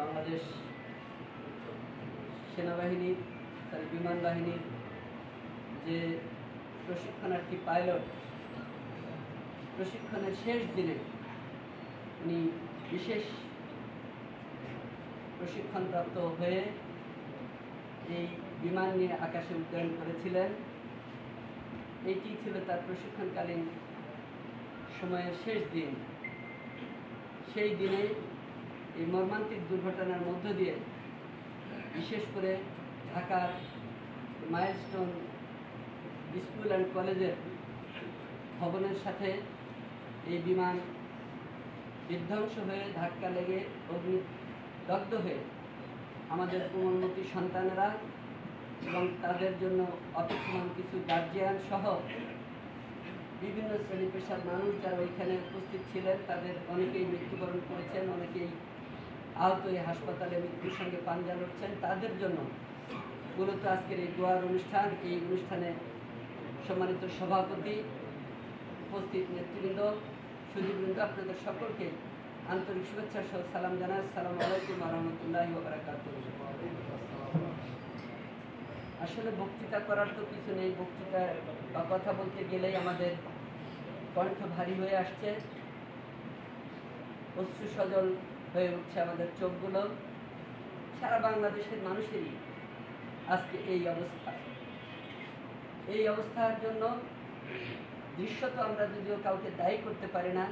বাংলাদেশ সেনাবাহিনী, তার বিমান বাহিনীর যে প্রশিক্ষণার্থী পাইলট, প্রশিক্ষণের শেষ দিনে উনি বিশেষ প্রশিক্ষণপ্রাপ্ত হয়ে এই বিমান নিয়ে আকাশে উড্ডয়ন করেছিলেন। এইটি ছিল তার প্রশিক্ষণকালীন সময়ের শেষ দিন। সেই দিনে এই মর্মান্তিক দুর্ঘটনার মধ্য দিয়ে, বিশেষ করে ঢাকার মাইলস্টোন স্কুল অ্যান্ড কলেজের ভবনের সাথে এই বিমান বিধ্বংস হয়ে ধাক্কা লেগে অগ্নিদগ্ধ হয়ে আমাদের কোমলমতি সন্তানেরা এবং তাদের জন্য অপেক্ষমান কিছু গার্জিয়ান সহ বিভিন্ন শ্রেণি পেশার মানুষ যারা ওইখানে উপস্থিত ছিলেন, তাদের অনেকেই মৃত্যুবরণ করেছেন, অনেকেই আহত হয়ে হাসপাতালে মৃত্যুর সঙ্গে পাঞ্জা লড়ছেন তাদের জন্য মূলত আজকের এই দোয়ার অনুষ্ঠান। এই অনুষ্ঠানে সম্মানিত সভাপতি, উপস্থিত নেতৃবৃন্দ সুদীবৃন্দ আপনাদের সকলকে আন্তরিক শুভেচ্ছা সহ সালাম জানাই। সালাম আলাইকুম রহমতুল্লাহ আসলে বক্তৃতা করার তো কিছু নেই। বক্তৃতা বা কথা বলতে গেলেই আমাদের কণ্ঠ ভারী হয়ে আসছে। অশ্রু সজল হয়ে উঠছে আমাদের চোখগুলো। সারা বাংলাদেশের মানুষেরই আজকে এই অবস্থা। এই অবস্থার জন্য দৃশ্যত আমরা যদিও কাউকে দায়ী করতে পারি না,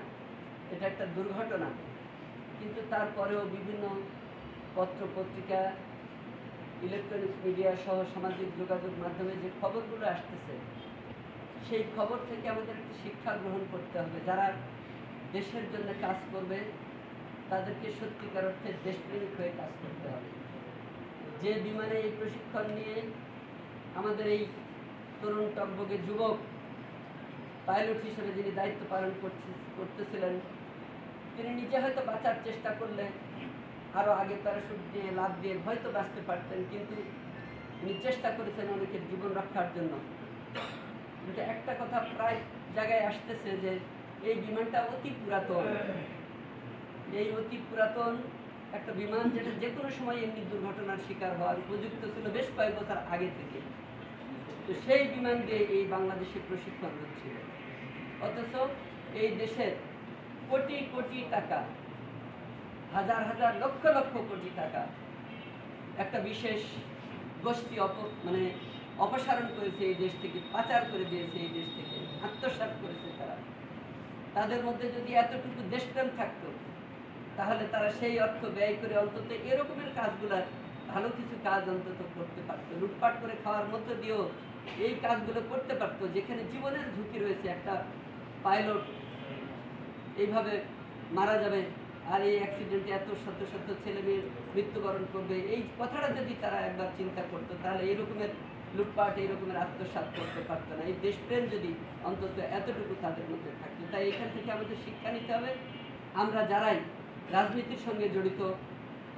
এটা একটা দুর্ঘটনা। কিন্তু তারপরেও বিভিন্ন পত্র পত্রিকা ইলেকট্রনিক মিডিয়া সহ সামাজিক যোগাযোগ মাধ্যমে যে খবরগুলো আসতেছে, সেই খবর থেকে আমাদের একটি শিক্ষা গ্রহণ করতে হবে। যারা দেশের জন্য কাজ করবে তাদেরকে সত্যিকার অর্থে দেশপ্রেমিক হয়ে কাজ করতে হবে। যে বিমানে এই প্রশিক্ষণ নিয়ে আমাদের এই তরুণ টকবগে যুবক পাইলট হিসেবে যিনি দায়িত্ব পালন করতেছিলেন, তিনি নিজে হয়তো বাঁচার চেষ্টা করলে আরও আগে প্যারাশুট দিয়ে, লাভ দিয়ে হয়তো বাঁচতে পারতেন, কিন্তু তিনি চেষ্টা করেছেন অনেকের জীবন রক্ষার জন্য। কিন্তু একটা কথা প্রায় জায়গায় আসতেছে যে, এই বিমানটা অতি পুরাতন। এই অতি পুরাতন একটা বিমান যেটা যে কোনো সময় এমনি দুর্ঘটনার শিকার হওয়ার উপযুক্ত ছিল বেশ কয়েক বছর আগে থেকে। তো সেই বিমান দিয়ে এই বাংলাদেশে প্রশিক্ষণ হচ্ছিল। অথচ এই দেশের কোটি কোটি টাকা, হাজার হাজার লক্ষ লক্ষ কোটি টাকা একটা বিশেষ গোষ্ঠী অপ মানে অপসারণ করেছে এই দেশ থেকে, পাচার করে দিয়েছে এই দেশ থেকে, আত্মসাৎ করেছে তারা। তাদের মধ্যে যদি এতটুকু দেশপ্রেম থাকতো তাহলে তারা সেই অর্থ ব্যয় করে অন্তত এরকমের কাজগুলা ভালো কিছু কাজ অন্তত করতে পারতো। লুটপাট করে খাওয়ার মধ্য দিয়েও এই কাজগুলো করতে পারতো, যেখানে জীবনের ঝুঁকি রয়েছে, একটা পাইলট এইভাবে মারা যাবে আর এই অ্যাক্সিডেন্টে এত শত শত ছেলে মেয়ে মৃত্যুবরণ করবে, এই কথাটা যদি তারা একবার চিন্তা করতো, তাহলে এই রকমের লুটপাট এই রকমের আত্মসাৎ করতে পারতো না। এই দেশপ্রেম যদি অন্তত এতটুকু তাদের মধ্যে থাকতো, তাই এখান থেকে আমাদের শিক্ষা নিতে হবে। আমরা যারাই রাজনীতির সঙ্গে জড়িত।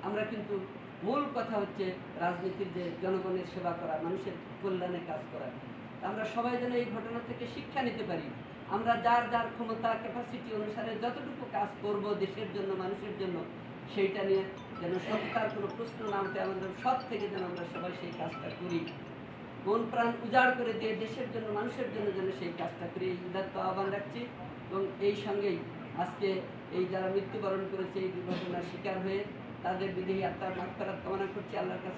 আমরা কিন্তু মূল কথা হচ্ছে রাজনীতির যে জনগণের সেবা করা, মানুষের কল্যাণে কাজ করা। আমরা সবাই যেন এই ঘটনা থেকে শিক্ষা নিতে পারি। আমরা যার যার ক্ষমতা ক্যাপাসিটি অনুসারে যতটুকু কাজ করব দেশের জন্য, মানুষের জন্য, সেইটা নিয়ে যেন সত্তার কোনো প্রশ্ন না উঠে, আমাদের সৎ থেকে যেন আমরা সবাই সেই কাজটা করি। মন প্রাণ উজাড় করে দিয়ে দেশের জন্য, মানুষের জন্য যেন সেই কাজটা করি। এই উদাত্ত আহ্বান রাখছি এবং এই সঙ্গেই আজকে এই যারা মৃত্যুবরণ করেছে, এই দুর্ঘটনার শিকার হয়ে তাদের বিদেহী আত্মার মাগফেরাত কামনা করছি। আল্লাহর কাছে